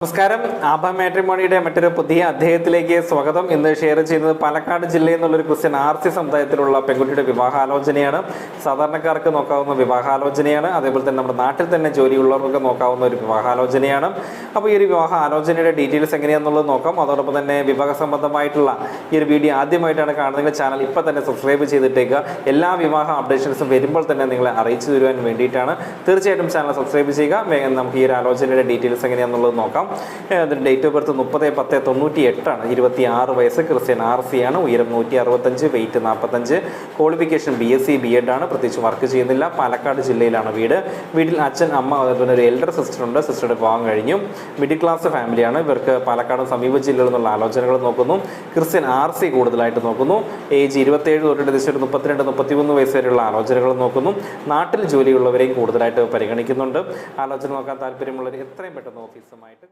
നമസ്കാരം. ആഭ മാട്രിമോണിയുടെ മറ്റൊരു പുതിയ അധ്യായത്തിലേക്ക് സ്വാഗതം. ഇന്ന് ഷെയർ ചെയ്യുന്നത് പാലക്കാട് ജില്ലയിൽ നിന്നുള്ളൊരു ക്രിസ്ത്യൻ ആർ സി സമുദായത്തിലുള്ള പെൺകുട്ടിയുടെ വിവാഹാലോചനയാണ്. സാധാരണക്കാർക്ക് നോക്കാവുന്ന വിവാഹാലോചനയാണ്. അതേപോലെ തന്നെ നമ്മുടെ നാട്ടിൽ തന്നെ ജോലിയുള്ളവർക്ക് നോക്കാവുന്ന ഒരു വിവാഹാലോചനയാണ്. അപ്പോൾ ഈ ഒരു വിവാഹ ആലോചനയുടെ ഡീറ്റെയിൽസ് എങ്ങനെയാണെന്നുള്ളത് നോക്കാം. അതോടൊപ്പം തന്നെ വിവാഹ സംബന്ധമായിട്ടുള്ള ഈ ഒരു വീഡിയോ ആദ്യമായിട്ടാണ് കാണുന്നതെങ്കിൽ ചാനൽ ഇപ്പോൾ തന്നെ സബ്സ്ക്രൈബ് ചെയ്തിട്ടേക്കുക. എല്ലാ വിവാഹ അപ്ഡേഷൻസും വരുമ്പോൾ തന്നെ നിങ്ങളെ അറിയിച്ചു തരുവാൻ വേണ്ടിയിട്ടാണ്. തീർച്ചയായിട്ടും ചാനൽ സബ്സ്ക്രൈബ് ചെയ്യുക. വേഗം നമുക്ക് ഈ ഒരു ആലോചനയുടെ ഡീറ്റെയിൽസ് എങ്ങനെയാണെന്നുള്ളത് നോക്കാം. അതിന്റെ ഡേറ്റ് ഓഫ് ബർത്ത് മുപ്പത് പത്ത് തൊണ്ണൂറ്റി എട്ടാണ് ഇരുപത്തി ആറ് വയസ്സ് ക്രിസ്ത്യൻ ആർ സി ആണ്. ഉയരം നൂറ്റി അറുപത്തഞ്ച് വെയിറ്റ് നാൽപ്പത്തഞ്ച് qualification B S C B Ed ആണ്. പ്രത്യേകിച്ച് വർക്ക് ചെയ്യുന്നില്ല. പാലക്കാട് ജില്ലയിലാണ് വീട്. വീട്ടിൽ അച്ഛൻ അമ്മ അതുപോലെ ഒരു എൽഡർ സിസ്റ്റർ ഉണ്ട്. സിസ്റ്ററുടെ വിവാഹം കഴിഞ്ഞു. മിഡിൽ ക്ലാസ് ഫാമിലിയാണ് ഇവർക്ക് പാലക്കാട് സമീപ ജില്ലകളിൽ നിന്നുള്ള ആലോചനകൾ നോക്കുന്നു. ക്രിസ്ത്യൻ ആർ സി കൂടുതലായിട്ട് നോക്കുന്നു. ഏജ് ഇരുപത്തേഴ് തൊട്ടിട്ട് തീർച്ചയായിട്ടും മുപ്പത്തിരണ്ട് മുപ്പത്തിമൂന്ന് വയസ്സ് വരെയുള്ള ആലോചനകൾ നോക്കുന്നു. നാട്ടിൽ ജോലിയുള്ളവരെയും കൂടുതലായിട്ട് പരിഗണിക്കുന്നുണ്ട്. ആലോചന നോക്കാൻ താല്പര്യമുള്ളവർ എത്രയും പെട്ടെന്ന് ഓഫീസുമായിട്ട്